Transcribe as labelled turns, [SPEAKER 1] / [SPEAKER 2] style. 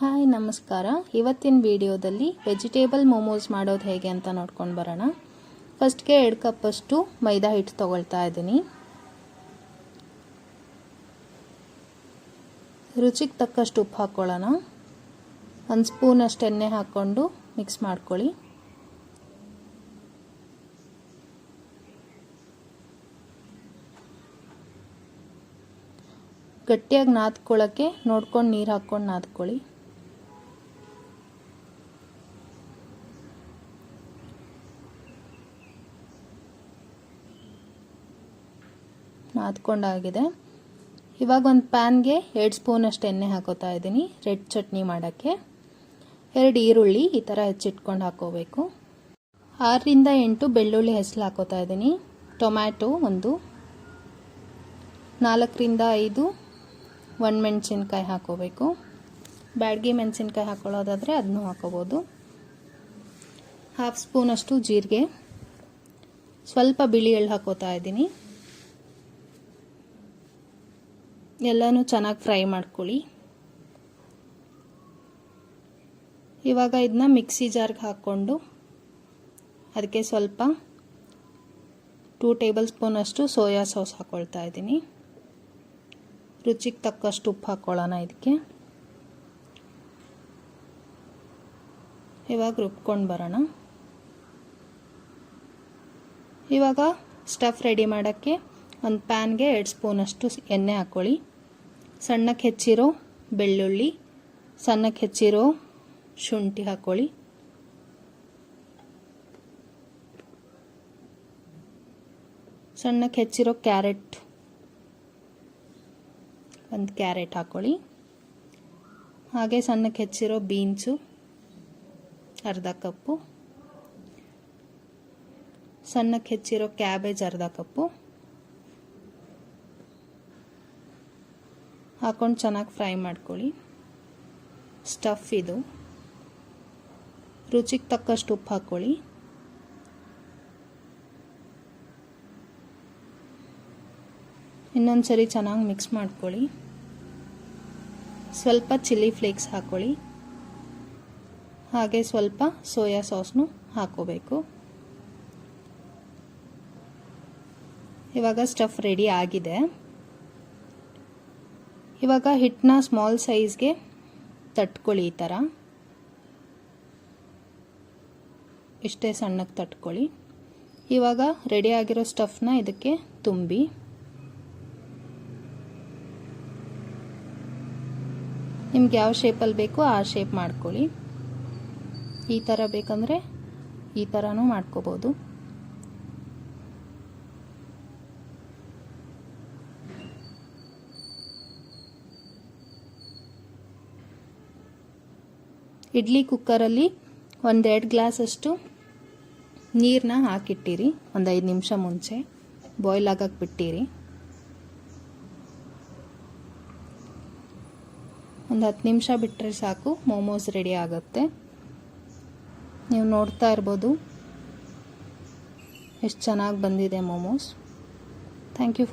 [SPEAKER 1] Hi, ನಮಸ್ಕಾರ. ಇವತ್ತಿನ ವಿಡಿಯೋದಲ್ಲಿ ವೆಜಿಟೇಬಲ್ ಮೋಮೋಸ್ ಮಾಡೋದು ಹೇಗೆ ಅಂತ ನೋಡ್ಕೊಂಡು ಬರೋಣ. ಫಸ್ಟ್ಗೆ ಎರಡು ಕಪ್ಪಷ್ಟು ಮೈದಾ ಹಿಟ್ಟು ತೊಗೊಳ್ತಾ ಇದ್ದೀನಿ. ರುಚಿಗೆ ತಕ್ಕಷ್ಟು ಉಪ್ಪು ಹಾಕ್ಕೊಳ್ಳೋಣ ಒಂದು ಸ್ಪೂನಷ್ಟು ಎಣ್ಣೆ ಹಾಕ್ಕೊಂಡು ಮಿಕ್ಸ್ ಮಾಡ್ಕೊಳ್ಳಿ. ಗಟ್ಟಿಯಾಗಿ ನಾದ್ಕೊಳ್ಳೋಕ್ಕೆ ನೋಡ್ಕೊಂಡು ನೀರು ಹಾಕ್ಕೊಂಡು ನಾದ್ಕೊಳ್ಳಿ. ನಾದ್ಕೊಂಡಾಗಿದೆ. ಇವಾಗ ಒಂದು ಪ್ಯಾನ್ಗೆ ಎರಡು ಸ್ಪೂನಷ್ಟು ಎಣ್ಣೆ ಹಾಕೋತಾ ಇದ್ದೀನಿ, ರೆಡ್ ಚಟ್ನಿ ಮಾಡೋಕ್ಕೆ. ಎರಡು ಈರುಳ್ಳಿ ಈ ಥರ ಹೆಚ್ಚಿಟ್ಕೊಂಡು ಹಾಕೋಬೇಕು. ಆರರಿಂದ ಎಂಟು ಬೆಳ್ಳುಳ್ಳಿ ಹೆಸಲು ಹಾಕೋತಾ ಇದ್ದೀನಿ, ಟೊಮ್ಯಾಟೊ ಒಂದು, ನಾಲ್ಕರಿಂದ ಐದು ಒಣಮೆಣ್ಸಿನ್ಕಾಯಿ ಹಾಕೋಬೇಕು. ಬ್ಯಾಡ್ಗೆ ಮೆಣಸಿನ್ಕಾಯಿ ಹಾಕೊಳ್ಳೋದಾದರೆ ಅದನ್ನು ಹಾಕೋಬೋದು. ಹಾಫ್ ಸ್ಪೂನಷ್ಟು ಜೀರಿಗೆ, ಸ್ವಲ್ಪ ಬಿಳಿ ಎಳ್ಳು ಹಾಕೋತಾ ಇದ್ದೀನಿ. ಎಲ್ಲನೂ ಚೆನ್ನಾಗಿ ಫ್ರೈ ಮಾಡ್ಕೊಳ್ಳಿ. ಇವಾಗ ಇದನ್ನ ಮಿಕ್ಸಿ ಜಾರ್ಗೆ ಹಾಕ್ಕೊಂಡು ಅದಕ್ಕೆ ಸ್ವಲ್ಪ ಟೂ ಟೇಬಲ್ ಸ್ಪೂನಷ್ಟು ಸೋಯಾ ಸಾಸ್ ಹಾಕ್ಕೊಳ್ತಾ ಇದ್ದೀನಿ. ರುಚಿಗೆ ತಕ್ಕಷ್ಟು ಉಪ್ಪು ಹಾಕ್ಕೊಳ್ಳೋಣ ಇದಕ್ಕೆ ಇವಾಗ ರುಬ್ಕೊಂಡು ಬರೋಣ. ಇವಾಗ ಸ್ಟಫ್ ರೆಡಿ ಮಾಡೋಕ್ಕೆ ಒಂದು ಪ್ಯಾನ್ಗೆ ಎರಡು ಸ್ಪೂನಷ್ಟು ಎಣ್ಣೆ ಹಾಕ್ಕೊಳ್ಳಿ ಸಣ್ಣಕ್ಕೆ ಹೆಚ್ಚಿರೋ ಬೆಳ್ಳುಳ್ಳಿ ಸಣ್ಣಕ್ಕೆ ಹೆಚ್ಚಿರೋ ಶುಂಠಿ ಹಾಕ್ಕೊಳ್ಳಿ ಸಣ್ಣಕ್ಕೆ ಹೆಚ್ಚಿರೋ ಕ್ಯಾರೆಟ್, ಒಂದು ಕ್ಯಾರೆಟ್ ಹಾಕ್ಕೊಳ್ಳಿ ಹಾಗೆ ಸಣ್ಣಕ್ಕೆ ಹೆಚ್ಚಿರೋ ಬೀನ್ಸು, ಅರ್ಧ ಕಪ್ಪು. ಸಣ್ಣಕ್ಕೆ ಹೆಚ್ಚಿರೋ ಕ್ಯಾಬೇಜ್, ಅರ್ಧ ಕಪ್ಪು. ಹಾಕೊಂಡು ಚೆನ್ನಾಗಿ ಫ್ರೈ ಮಾಡ್ಕೊಳ್ಳಿ. ಸ್ಟಫ್ ಇದು. ರುಚಿಗೆ ತಕ್ಕಷ್ಟು ಉಪ್ಪು ಹಾಕ್ಕೊಳ್ಳಿ ಇನ್ನೊಂದು ಸರಿ ಚೆನ್ನಾಗಿ ಮಿಕ್ಸ್ ಮಾಡ್ಕೊಳ್ಳಿ. ಸ್ವಲ್ಪ ಚಿಲ್ಲಿ ಫ್ಲೇಕ್ಸ್ ಹಾಕ್ಕೊಳ್ಳಿ ಹಾಗೆ ಸ್ವಲ್ಪ ಸೋಯಾ ಸಾಸ್ನು ಹಾಕೋಬೇಕು. ಇವಾಗ ಸ್ಟಫ್ ರೆಡಿ ಆಗಿದೆ. ಇವಾಗ ಹಿಟ್ಟನ್ನ ಸ್ಮಾಲ್ ಸೈಜ್ಗೆ ತಟ್ಕೊಳ್ಳಿ ಈ ಥರ ಇಷ್ಟೇ ಸಣ್ಣಕ್ಕೆ ತಟ್ಕೊಳ್ಳಿ. ಇವಾಗ ರೆಡಿ ಆಗಿರೋ ಸ್ಟಫ್ನ ಇದಕ್ಕೆ ತುಂಬಿ. ನಿಮ್ಗೆ ಯಾವ ಶೇಪಲ್ಲಿ ಬೇಕೋ ಆ ಶೇಪ್ ಮಾಡ್ಕೊಳ್ಳಿ. ಈ ಥರ ಬೇಕಂದರೆ ಈ ಥರನೂ ಮಾಡ್ಕೋಬೋದು. ಇಡ್ಲಿ ಕುಕ್ಕರಲ್ಲಿ ಒಂದೆರಡು ಗ್ಲಾಸಷ್ಟು ನೀರನ್ನ ಹಾಕಿಟ್ಟಿರಿ. ಒಂದು ಐದು ನಿಮಿಷ ಮುಂಚೆ ಬಾಯ್ಲ್ ಆಗಕ್ಕೆ ಬಿಟ್ಟಿರಿ. ಒಂದು ಹತ್ತು ನಿಮಿಷ ಬಿಟ್ಟರೆ ಸಾಕು, ಮೋಮೋಸ್ ರೆಡಿ ಆಗುತ್ತೆ. ನೀವು ನೋಡ್ತಾ ಇರ್ಬೋದು ಎಷ್ಟು ಚೆನ್ನಾಗಿ ಬಂದಿದೆ ಮೋಮೋಸ್. Thank you.